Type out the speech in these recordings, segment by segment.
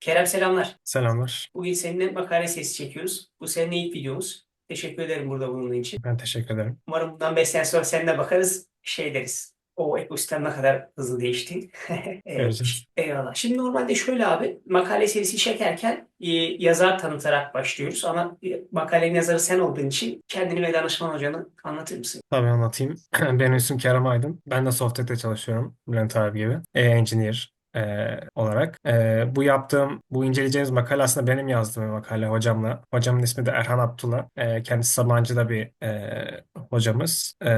Kerem selamlar. Selamlar. Bugün seninle makale sesi çekiyoruz. Bu senin ilk videomuz. Teşekkür ederim burada bulunduğun için. Ben teşekkür ederim. Umarım bundan 5 sene sonra seninle bakarız. Şey deriz. O ekosistem ne kadar hızlı değişti. Göreceğiz. Eyvallah. Şimdi normalde şöyle abi makale serisi çekerken e, yazar tanıtarak başlıyoruz ama e, makalenin yazarı sen olduğun için kendini ve danışman hocanı anlatır mısın? Tabii anlatayım. Benim ismim Kerem Aydın. Ben de Softtek'te çalışıyorum. Bülent abi gibi. E, engineer e, olarak. E, bu yaptığım, bu inceleyeceğimiz makale aslında benim yazdığım bir makale hocamla. Hocamın ismi de Erhan Abdullah. E, kendisi Sabancı'da bir e, hocamız. E,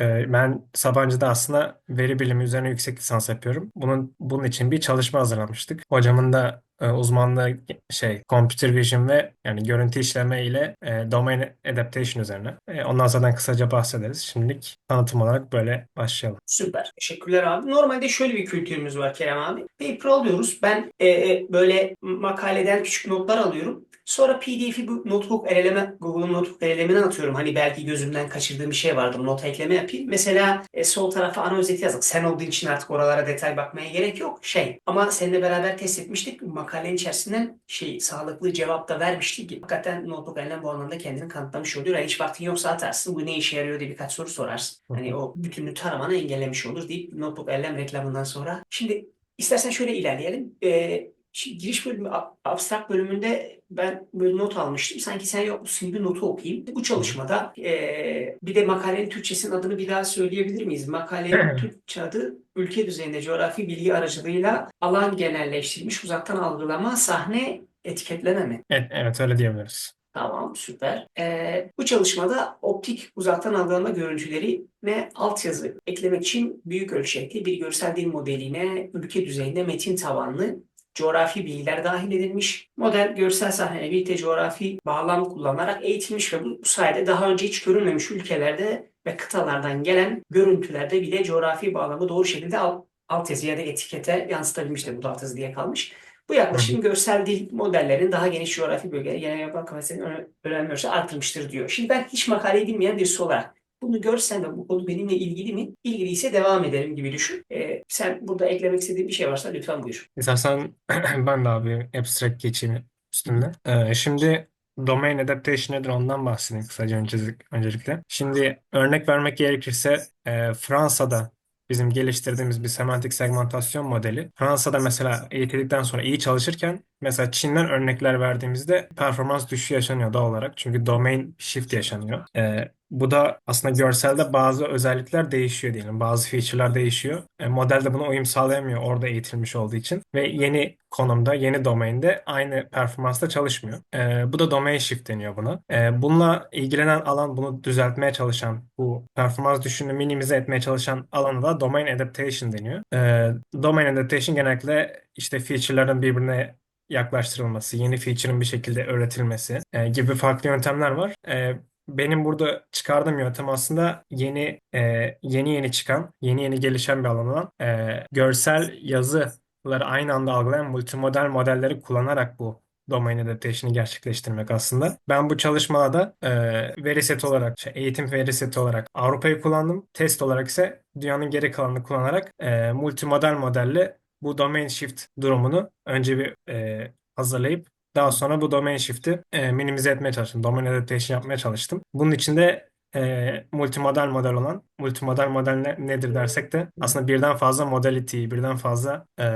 e, ben Sabancı'da aslında veri bilimi üzerine yüksek lisans yapıyorum. Bunun bunun için bir çalışma hazırlamıştık. Hocamın da uzmanlığı şey computer vision ve yani görüntü işleme ile e, domain adaptation üzerine. E, ondan zaten kısaca bahsederiz. Şimdilik tanıtım olarak böyle başlayalım. Süper. Teşekkürler abi. Normalde şöyle bir kültürümüz var Kerem abi. Paper alıyoruz. Ben e, e, böyle makaleden küçük notlar alıyorum. Sonra PDF'i bu notebook eleme, Google'un notebook elemine atıyorum. Hani belki gözümden kaçırdığım bir şey vardır. Nota ekleme yapayım. Mesela e, sol tarafa ana özeti yazdık. Sen olduğun için artık oralara detay bakmaya gerek yok. Şey ama seninle beraber test etmiştik. Makalenin içerisinden şey sağlıklı cevap da vermiştik. Hakikaten notebook elem bu anlamda kendini kanıtlamış oluyor. Yani hiç vaktin yoksa atarsın. Bu ne işe yarıyor diye birkaç soru sorarsın. Hani o bütünlüğü taramanı engellemiş olur deyip notebook elem reklamından sonra. Şimdi istersen şöyle ilerleyelim. Ee, Şimdi giriş bölümü, ab- abstrakt bölümünde ben böyle not almıştım. Sanki sen yokmuşsun gibi notu okuyayım. Bu çalışmada eee, bir de makalenin Türkçesinin adını bir daha söyleyebilir miyiz? Makalenin Türkçe adı ülke düzeyinde coğrafi bilgi aracılığıyla alan genelleştirilmiş uzaktan algılama, sahne etiketleme mi? Evet, evet öyle diyebiliriz. Tamam, süper. Ee, bu çalışmada optik uzaktan algılama görüntüleri ve altyazı eklemek için büyük ölçekli bir görsel dil modeline ülke düzeyinde metin tabanlı coğrafi bilgiler dahil edilmiş. Model görsel sahneyle birlikte coğrafi bağlam kullanarak eğitilmiş ve bu sayede daha önce hiç görülmemiş ülkelerde ve kıtalardan gelen görüntülerde bile coğrafi bağlamı doğru şekilde alt, altyazı ya da etikete yansıtabilmiştir. Bu da altyazı diye kalmış. Bu yaklaşım görsel dil modellerin daha geniş coğrafi bölgelere genel yapma kapasitesini öne- öğrenme ölçüsü artırmıştır diyor. Şimdi ben hiç makaleyi bilmeyen birisi olarak bunu görsen ve bu konu benimle ilgili mi? İlgiliyse devam edelim gibi düşün. Ee, sen burada eklemek istediğin bir şey varsa lütfen buyur. İstersen ben de abi abstract geçeyim üstünde. Ee, şimdi domain adaptation nedir ondan bahsedeyim kısaca öncelik- öncelikle. Şimdi örnek vermek gerekirse e, Fransa'da bizim geliştirdiğimiz bir semantik segmentasyon modeli. Fransa'da mesela eğitildikten sonra iyi çalışırken mesela Çin'den örnekler verdiğimizde performans düşüşü yaşanıyor doğal olarak. Çünkü domain shift yaşanıyor. E, bu da aslında görselde bazı özellikler değişiyor diyelim. Bazı feature'lar değişiyor. E, model de buna uyum sağlayamıyor orada eğitilmiş olduğu için. Ve yeni konumda, yeni domainde aynı performansla çalışmıyor. E, bu da domain shift deniyor buna. E, bununla ilgilenen alan, bunu düzeltmeye çalışan, bu performans düşüşünü minimize etmeye çalışan alana da domain adaptation deniyor. E, domain adaptation genellikle işte feature'ların birbirine yaklaştırılması, yeni feature'ın bir şekilde öğretilmesi e, gibi farklı yöntemler var. E, benim burada çıkardığım yöntem aslında yeni e, yeni yeni çıkan, yeni yeni gelişen bir alan olan e, görsel yazıları aynı anda algılayan multimodal modelleri kullanarak bu domain adaptation'ı gerçekleştirmek aslında. Ben bu çalışmada da e, veri seti olarak, şey, eğitim veri seti olarak Avrupa'yı kullandım. Test olarak ise dünyanın geri kalanını kullanarak e, multimodal modelle bu domain shift durumunu önce bir e, hazırlayıp daha sonra bu domain shift'i e, minimize etmeye çalıştım. Domain adaptation yapmaya çalıştım. Bunun için de e, multimodal model olan, multimodal model ne- nedir dersek de aslında birden fazla modality'yi, birden fazla e,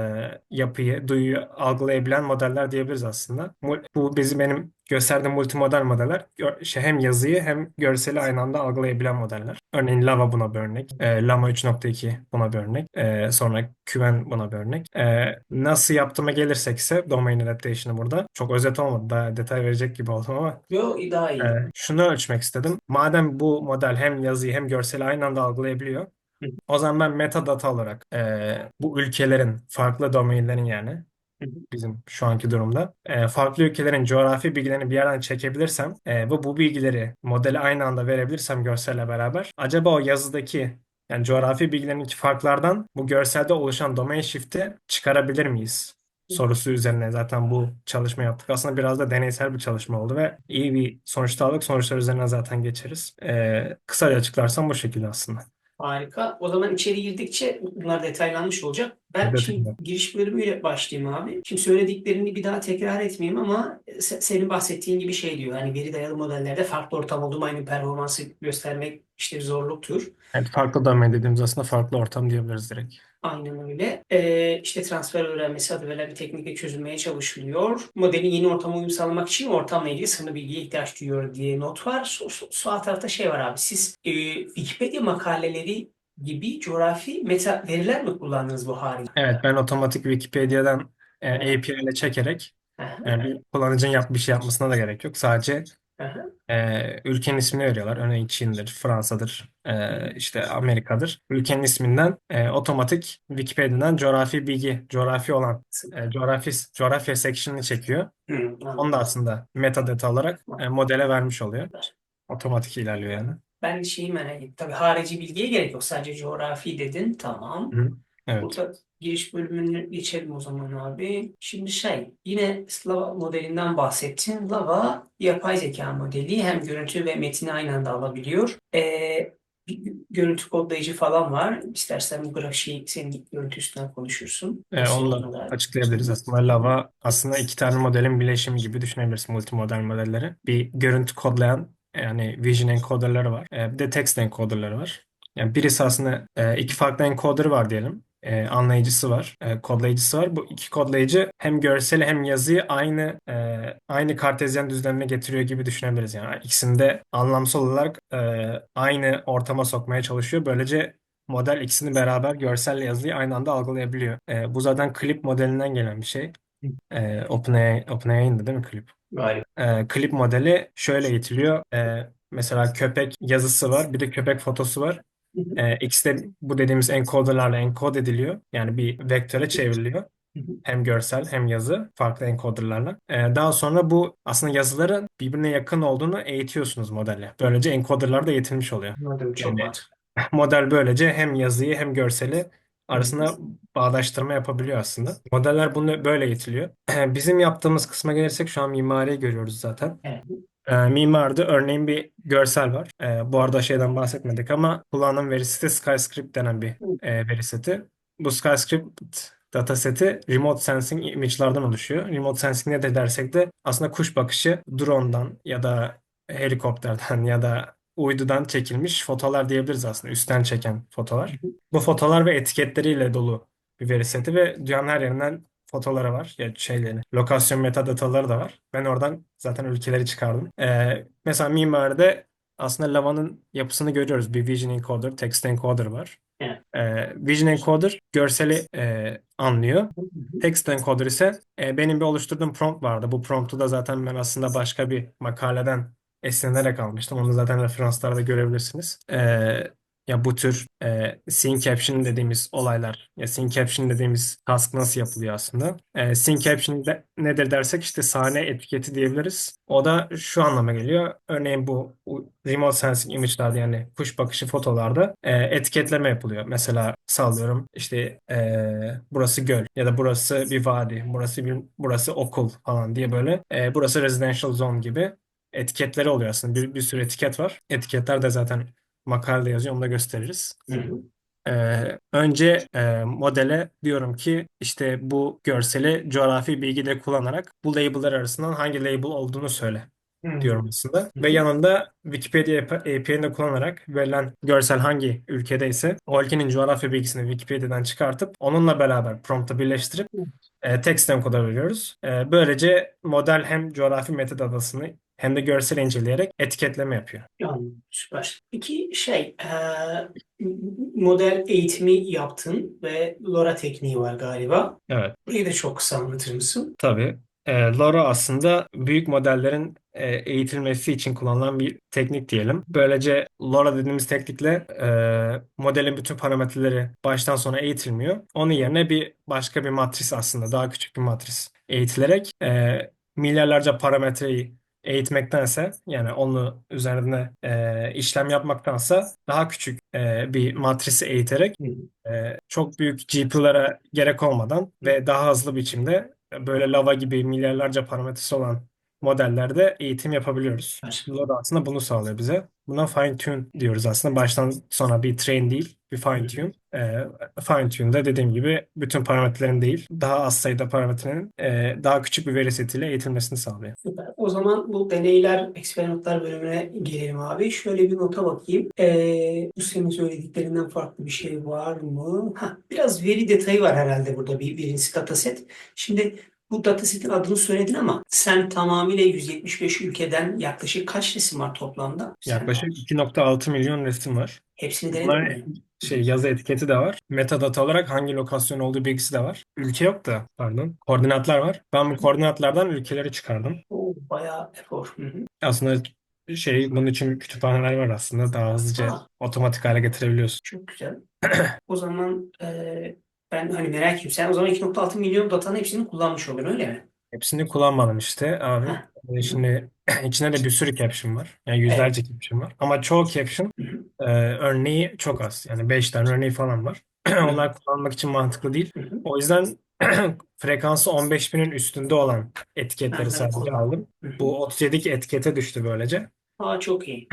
yapıyı, duyuyu algılayabilen modeller diyebiliriz aslında. Bu bizim benim gösterdiğim multimodal modeller şey, hem yazıyı hem görseli aynı anda algılayabilen modeller. Örneğin Lava buna bir örnek, e, Llama 3.2 buna bir örnek, e, sonra Qwen buna bir örnek. E, nasıl yaptığıma gelirsek ise domain adaptation'ı burada. Çok özet olmadı, daha detay verecek gibi oldum ama Yo daha iyi. ee, şunu ölçmek istedim. Madem bu model hem yazıyı hem görseli aynı anda algılayabiliyor, Hı. o zaman ben metadata olarak e, bu ülkelerin, farklı domainlerin yani bizim şu anki durumda e, farklı ülkelerin coğrafi bilgilerini bir yerden çekebilirsem e, ve bu bilgileri modele aynı anda verebilirsem görselle beraber acaba o yazıdaki yani coğrafi bilgilerindeki farklardan bu görselde oluşan domain shift'i çıkarabilir miyiz? Sorusu üzerine zaten bu çalışma yaptık. Aslında biraz da deneysel bir çalışma oldu ve iyi bir sonuç aldık. Sonuçlar üzerine zaten geçeriz. Ee, kısaca açıklarsam bu şekilde aslında. Harika. O zaman içeri girdikçe bunlar detaylanmış olacak. Ben Evet, şimdi evet. giriş bölümüyle başlayayım abi. Şimdi söylediklerini bir daha tekrar etmeyeyim ama se- senin bahsettiğin gibi şey diyor. Hani veri dayalı modellerde farklı ortam olduğum aynı performansı göstermek işte bir zorluktur. Evet, farklı domain dediğimiz aslında farklı ortam diyebiliriz direkt. Aynen öyle. Ee, işte transfer öğrenmesi adı verilen bir teknikle çözülmeye çalışılıyor. Modelin yeni ortama uyum sağlamak için ortamla ilgili sınırlı bilgiye ihtiyaç duyuyor diye not var. So- so- sağ tarafta şey var abi. Siz e, Wikipedia makaleleri gibi coğrafi meta veriler mi kullandınız bu harici? Evet, ben otomatik Wikipedia'dan e, API ile çekerek Aha, yani bir kullanıcının yap bir şey yapmasına da gerek yok. Sadece aha. e, ülkenin ismini veriyorlar. Örneğin Çin'dir, Fransa'dır, e, işte Amerika'dır. Ülkenin isminden e, otomatik Wikipedia'dan coğrafi bilgi, coğrafi olan e, coğrafi coğrafya section'ını çekiyor. Hı, Onu da aslında metadata olarak e, modele vermiş oluyor. Otomatik ilerliyor yani. Ben şeyi merak ettim. Tabii harici bilgiye gerek yok. Sadece coğrafi dedin. Tamam. Hı. Evet. Burada giriş bölümünü geçelim o zaman abi. Şimdi şey, yine Lava modelinden bahsettin. Lava yapay zeka modeli hem görüntü ve metini aynı anda alabiliyor. Ee, bir görüntü kodlayıcı falan var. İstersen bu grafiği senin görüntü üstünden konuşursun. E, onu da açıklayabiliriz. Aslında Lava aslında iki tane modelin birleşimi gibi düşünebilirsin multimodal modelleri. Bir görüntü kodlayan yani vision encoderları var. E, bir de text encoderları var. Yani birisi aslında e, iki farklı encoder var diyelim. E, anlayıcısı var, e, kodlayıcısı var. Bu iki kodlayıcı hem görseli hem yazıyı aynı e, aynı kartezyen düzlemine getiriyor gibi düşünebiliriz. Yani ikisini de anlamsal olarak e, aynı ortama sokmaya çalışıyor. Böylece model ikisini beraber görselle yazıyı aynı anda algılayabiliyor. E, bu zaten klip modelinden gelen bir şey. E, OpenAI, OpenAI'ndı değil mi klip? Galiba. E, klip modeli şöyle eğitiliyor. E, mesela köpek yazısı var, bir de köpek fotosu var. E, ikisi de bu dediğimiz encoderlarla enkod ediliyor. Yani bir vektöre çevriliyor. Hem görsel hem yazı farklı encoderlarla. E, daha sonra bu aslında yazıların birbirine yakın olduğunu eğitiyorsunuz modelle. Böylece encoderlar da eğitilmiş oluyor. Anladım, çok Yani mantıklı. model böylece hem yazıyı hem görseli arasında bağdaştırma yapabiliyor aslında. Modeller bunu böyle eğitiliyor. Bizim yaptığımız kısma gelirsek şu an mimariyi görüyoruz zaten. Evet. E, mimaride örneğin bir görsel var. E, bu arada şeyden bahsetmedik ama kullanılan veri seti Skyscript denen bir e, veri seti. Bu Skyscript dataseti remote sensing image'lardan oluşuyor. Remote sensing ne de dersek de aslında kuş bakışı drone'dan ya da helikopterden ya da uydudan çekilmiş fotolar diyebiliriz aslında. Üstten çeken fotolar. Bu fotolar ve etiketleriyle dolu bir veri seti ve dünyanın her yerinden fotoları var. Ya şeyleri, lokasyon metadataları da var. Ben oradan zaten ülkeleri çıkardım. Ee, mesela mimaride aslında Lava'nın yapısını görüyoruz. Bir vision encoder, text encoder var. Evet. Ee, vision encoder görseli e, anlıyor. Text encoder ise e, benim bir oluşturduğum prompt vardı. Bu promptu da zaten ben aslında başka bir makaleden esinlenerek almıştım. Onu zaten referanslarda görebilirsiniz. Ee, ya bu tür e, scene caption dediğimiz olaylar, ya scene caption dediğimiz task nasıl yapılıyor aslında? E, scene caption de, nedir dersek işte sahne etiketi diyebiliriz. O da şu anlama geliyor. Örneğin bu, remote sensing image'larda yani kuş bakışı fotolarda e, etiketleme yapılıyor. Mesela sallıyorum işte e, burası göl ya da burası bir vadi, burası bir burası okul falan diye böyle e, burası residential zone gibi etiketleri oluyor aslında. Bir, bir sürü etiket var. Etiketler de zaten makalede yazıyor. Onu da gösteririz. Hı hı. Ee, önce e, modele diyorum ki işte bu görseli coğrafi bilgi de kullanarak bu label'lar arasından hangi label olduğunu söyle Hı. diyorum aslında. Hı Ve yanında Wikipedia API'ni de kullanarak verilen görsel hangi ülkedeyse o ülkenin coğrafya bilgisini Wikipedia'dan çıkartıp onunla beraber prompt'a birleştirip e, text encoder veriyoruz. E, böylece model hem coğrafi metadatasını hem de görsel inceleyerek etiketleme yapıyor. Anladım, süper. Peki şey, eee, model eğitimi yaptın ve LoRa tekniği var galiba. Evet. Burayı da çok kısa anlatır mısın? Tabii. E, LoRa aslında büyük modellerin e, eğitilmesi için kullanılan bir teknik diyelim. Böylece LoRa dediğimiz teknikle e, modelin bütün parametreleri baştan sona eğitilmiyor. Onun yerine bir başka bir matris aslında daha küçük bir matris eğitilerek e, milyarlarca parametreyi eğitmektense yani onun üzerine e, işlem yapmaktansa daha küçük e, bir matrisi eğiterek e, çok büyük GPU'lara gerek olmadan ve daha hızlı biçimde böyle lava gibi milyarlarca parametresi olan modellerde eğitim yapabiliyoruz. Bu da aslında bunu sağlıyor bize. Buna fine tune diyoruz aslında. Baştan sona bir train değil, bir fine tune. Ee, fine tune'da dediğim gibi bütün parametrelerin değil, daha az sayıda parametrenin e, daha küçük bir veri setiyle eğitilmesini sağlıyor. Süper. O zaman bu deneyler, eksperimentler bölümüne gelelim abi. Şöyle bir nota bakayım. Ee, bu senin söylediklerinden farklı bir şey var mı? Hah, biraz veri detayı var herhalde burada bir birincisi dataset. Şimdi bu datasetin adını söyledin ama sen tamamıyla 175 ülkeden yaklaşık kaç resim var toplamda? Yaklaşık 2.6 milyon resim var. hepsini denedin Bunlar mi? Şey yazı etiketi de var. Metadata olarak hangi lokasyon olduğu bilgisi de var. Ülke yok da pardon. Koordinatlar var. Ben bu koordinatlardan ülkeleri çıkardım. Oo, bayağı efor. Aslında şey bunun için kütüphaneler var aslında. Daha hızlıca Ha. otomatik hale getirebiliyorsun. Çok güzel. O zaman e, ben hani merak ediyorum. Sen o zaman 2.6 milyon datanın hepsini kullanmış oldun öyle mi? Hepsini kullanmadım işte abi. Ee, Şimdi içinde de bir sürü caption var. Yani yüzlerce caption var. Ama çoğu caption e, örneği çok az. Yani 5 tane örneği falan var. Onlar kullanmak için mantıklı değil. O yüzden frekansı 15.000'in üstünde olan etiketleri Benden sadece kullan. aldım. Bu 37 etikete düştü böylece. Aa, çok iyi.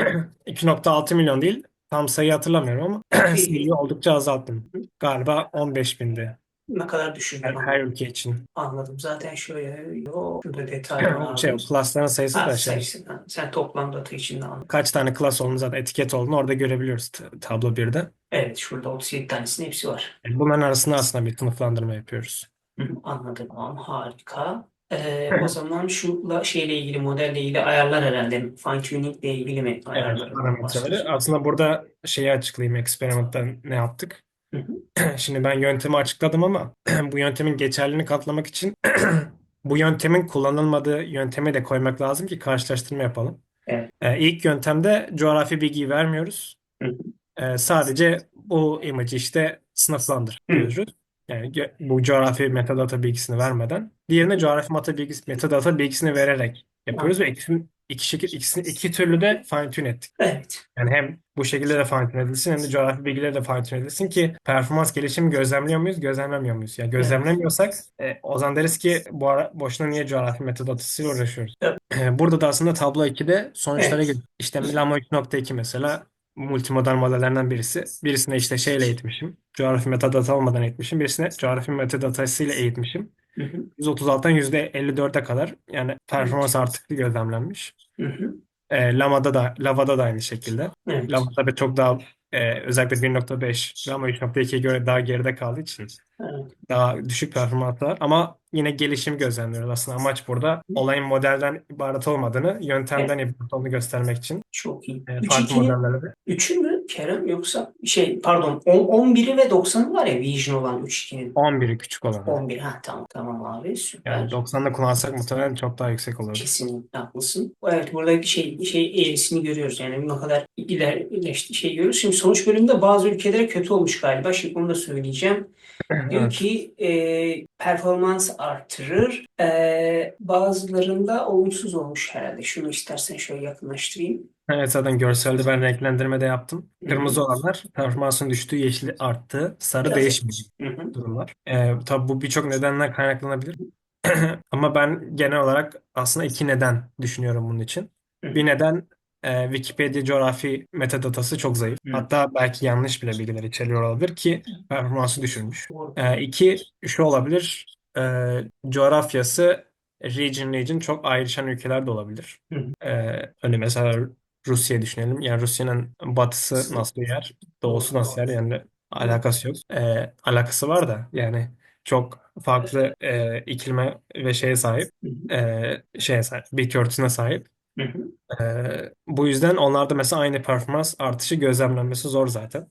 2.6 milyon değil. Tam sayı hatırlamıyorum ama Çok iyi. sayıyı oldukça azalttım. Galiba 15.000'di Ne kadar düşürdün her, her ülke için. Anladım. Zaten şöyle yok. Şurada detay var Şey, abi. class'ların sayısı Ha, da şey. sayısın. Ha, Sen toplam data içinde anladın. Kaç tane class olduğunu zaten etiket olduğunu orada görebiliyoruz tablo 1'de. Evet şurada 37 tanesinin hepsi var. Yani bunların arasında aslında bir sınıflandırma yapıyoruz. Hı Anladım. Tamam, harika. Ee, o zaman şunla şeyle ilgili modelle ilgili ayarlar herhalde. Fine tuning ile ilgili mi Evet, ayarlardan parametreleri. Aslında burada şeyi açıklayayım eksperimentten ne yaptık. Hı hı. Şimdi ben yöntemi açıkladım ama bu yöntemin geçerliliğini katlamak için bu yöntemin kullanılmadığı yöntemi de koymak lazım ki karşılaştırma yapalım. Evet. Ee, ilk yöntemde coğrafi bilgiyi vermiyoruz. Hı hı. Ee, sadece bu imajı işte sınıflandır diyoruz. Yani bu coğrafi metadata bilgisini vermeden. Diğerine coğrafi meta bilgisi, metadata bilgisini vererek yapıyoruz ve ikisini, iki şekil, ikisini iki türlü de fine tune ettik. Evet. Yani hem bu şekilde de fine tune edilsin hem de coğrafi bilgileri de fine tune edilsin ki performans gelişimi gözlemliyor muyuz, gözlemlemiyor muyuz? Yani gözlemlemiyorsak e, o zaman deriz ki bu ara boşuna niye coğrafi metadatasıyla uğraşıyoruz? Evet. E, burada da aslında tablo 2'de sonuçlara Evet. İşte Milano 2.2 mesela multimodal modellerinden birisi. Birisine işte şeyle eğitmişim. Coğrafi metadata olmadan eğitmişim. Birisine coğrafi metadatasıyla eğitmişim. Hı hı. 136'dan %54'e kadar yani performans artıklığı gözlemlenmiş. Hı hı. E, Lama'da da Lava'da da aynı şekilde. Evet. Lama tabii çok daha e, özellikle 1.5 Lama 3.2'ye göre daha geride kaldığı için Evet. daha düşük performansı var. Ama yine gelişim gözlemliyoruz. Aslında amaç burada olayın modelden ibaret olmadığını, yöntemden ibaret olduğunu göstermek için Çok iyi. e, farklı 3-2'nin modelleri de. 3'ü mü Kerem yoksa şey pardon 10, 11'i ve 90'ı var ya Vision olan 3-2'nin. 11'i küçük olan. 11 ha tamam tamam abi süper. Yani 90'da kullansak muhtemelen çok daha yüksek olurdu. Kesinlikle haklısın. Evet buradaki şey şey eğrisini görüyoruz yani ne kadar ilerleşti şey görüyoruz. Şimdi sonuç bölümünde bazı ülkelere kötü olmuş galiba. Şimdi onu da söyleyeceğim. Diyor Evet. ki e, performans artırır. E, bazılarında olumsuz olmuş herhalde. Şunu istersen şöyle yakınlaştırayım. Evet zaten görselde ben renklendirme de yaptım. Hı hı. Kırmızı olanlar performansın düştüğü, yeşil arttığı, sarı Biraz- değişmiyor. Hı hı. durumlar. Ee, tabii bu birçok nedenden kaynaklanabilir. Ama ben genel olarak aslında iki neden düşünüyorum bunun için. Hı. Bir neden e, Wikipedia coğrafi metadatası çok zayıf. Hı. Hatta belki yanlış bile bilgiler içeriyor olabilir ki performansı düşürmüş. E, iki şu olabilir. e, coğrafyası region region çok ayrışan ülkeler de olabilir. Hı. E, hani mesela Rusya düşünelim. Yani Rusya'nın batısı nasıl bir yer, doğusu nasıl yer yani alakası yok. E, alakası var da yani çok farklı e, iklime ve şeye sahip, e, şeye sahip, bitki örtüsüne sahip. hı. Hı. Ee, bu yüzden onlarda mesela aynı performans artışı gözlemlenmesi zor zaten.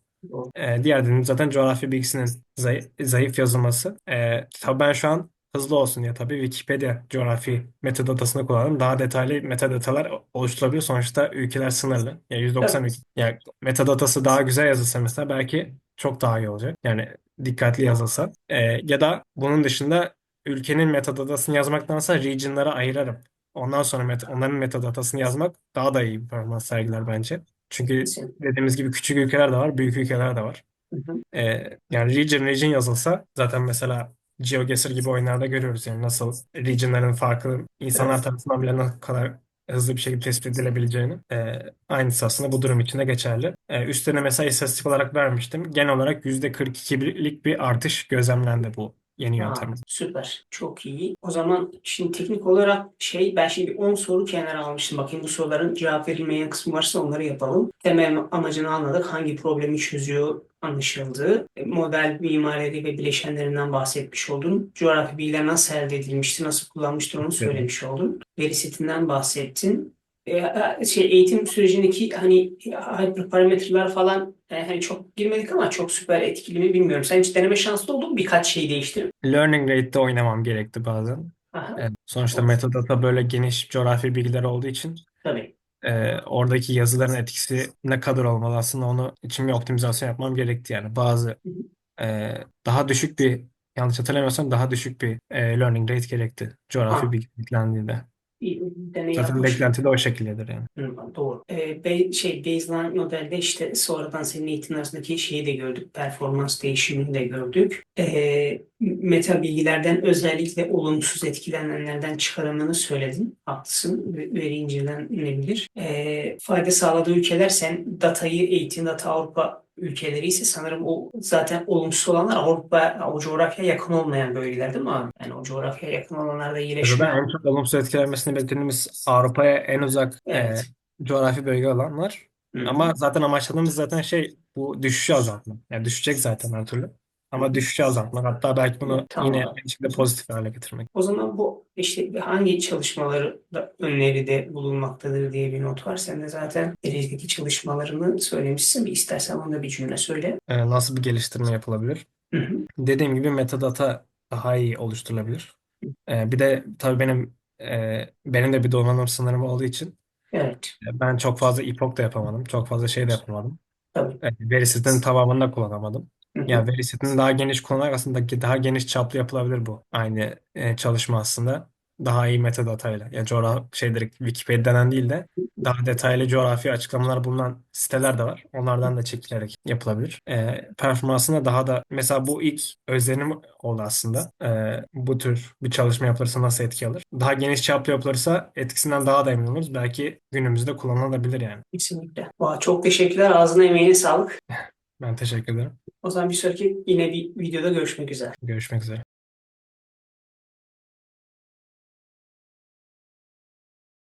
Ee, diğer dediğim zaten coğrafi bilgisinin zayıf, zayıf yazılması. Ee, tabii ben şu an hızlı olsun diye tabii Wikipedia coğrafi metadatasını kullandım. Daha detaylı metadatalar oluşturulabiliyor. Sonuçta ülkeler sınırlı. Yani 190 ülke. Yani metadatası daha güzel yazılsa mesela belki çok daha iyi olacak. Yani dikkatli yazılsa. Ee, ya da bunun dışında ülkenin metadatasını yazmaktansa region'lara ayırarım. Ondan sonra meta, onların metadatasını yazmak daha da iyi bir performans sergiler bence. Çünkü dediğimiz gibi küçük ülkeler de var, büyük ülkeler de var. Hı hı. Ee, yani region region yazılsa zaten mesela GeoGuessr gibi oyunlarda görüyoruz. Yani nasıl regionların farklı insanlar Evet. tarafından bile ne kadar hızlı bir şekilde tespit edilebileceğini. E, aynısı aslında bu durum için de geçerli. E, üstüne mesela istatistik olarak vermiştim. Genel olarak %42'lik bir artış gözlemlendi bu yeni Aa, süper. Çok iyi. O zaman şimdi teknik olarak şey ben şimdi 10 soru kenara almıştım. Bakayım bu soruların cevap verilmeyen kısmı varsa onları yapalım. Temel amacını anladık. Hangi problemi çözüyor anlaşıldı. E, Model mimarileri ve bileşenlerinden bahsetmiş oldun. Coğrafi bilgiler nasıl elde edilmişti, nasıl kullanmıştır onu söylemiş oldun. Veri setinden bahsettin. E, e, şey eğitim sürecindeki hani hyperparametreler falan e, hani çok girmedik ama çok süper etkili mi bilmiyorum. Sen hiç deneme şanslı oldun mu? Birkaç şey değiştirip. Learning rate'de oynamam gerekti bazen. Aha, Evet. Sonuçta metadata böyle geniş coğrafi bilgiler olduğu için tabii. e, oradaki yazıların etkisi ne kadar olmalı aslında onu için bir optimizasyon yapmam gerekti yani. Bazı e, daha düşük bir yanlış hatırlamıyorsam daha düşük bir e, learning rate gerekti coğrafi Ha. bilgi. Bir deney Zaten yapmış. beklenti de o şekildedir yani. Hı, doğru. Ee, be- şey baseline modelde işte sonradan senin eğitim arasındaki şeyi de gördük. Performans değişimini de gördük. Ee, meta bilgilerden özellikle olumsuz etkilenenlerden çıkarımını söyledin. Haklısın. Ve- Veri incelenebilir. Ee, fayda sağladığı ülkeler sen datayı eğitim data Avrupa ülkeleri ise sanırım o zaten olumsuz olanlar Avrupa o coğrafyaya yakın olmayan bölgeler değil mi abi? Yani o coğrafyaya yakın olanlarda iyileşme. Zaten en çok olumsuz etkilenmesini beklediğimiz Avrupa'ya en uzak e, Evet. coğrafi bölge alanlar. Hı. Ama zaten amaçladığımız zaten şey bu düşüşü azaltmak. Yani düşecek zaten her türlü. Ama düşüşü azaltmak. Hatta belki bunu Tamam. yine şekilde pozitif hale getirmek. O zaman bu işte hangi çalışmaları da öneride bulunmaktadır diye bir not var. Sen de zaten gelecekteki çalışmalarını söylemişsin. Bir istersen onu da bir cümle söyle. E, nasıl bir geliştirme yapılabilir? Hı hı. Dediğim gibi metadata daha iyi oluşturulabilir. E, bir de tabii benim e, benim de bir donanım sınırım olduğu için Evet. e, ben çok fazla epoch da yapamadım. Çok fazla şey de yapamadım. Tabii. E, veri setinin tamamını da kullanamadım. Hı hı. Yani veri setini daha geniş kullanarak aslında daha geniş çaplı yapılabilir bu. Aynı e, çalışma aslında. Daha iyi metadatayla. Yani coğrafi şeyleri Wikipedia'dan değil de daha detaylı coğrafi açıklamalar bulunan siteler de var. Onlardan da çekilerek yapılabilir. E, performansına daha da mesela bu ilk özlenim oldu aslında. E, bu tür bir çalışma yapılırsa nasıl etki alır? Daha geniş çaplı yapılırsa etkisinden daha da emin oluruz. Belki günümüzde kullanılabilir yani. Kesinlikle. Vay, çok teşekkürler. Ağzına emeğine sağlık. Ben teşekkür ederim. O zaman bir sonraki yine bir videoda görüşmek üzere. Görüşmek üzere.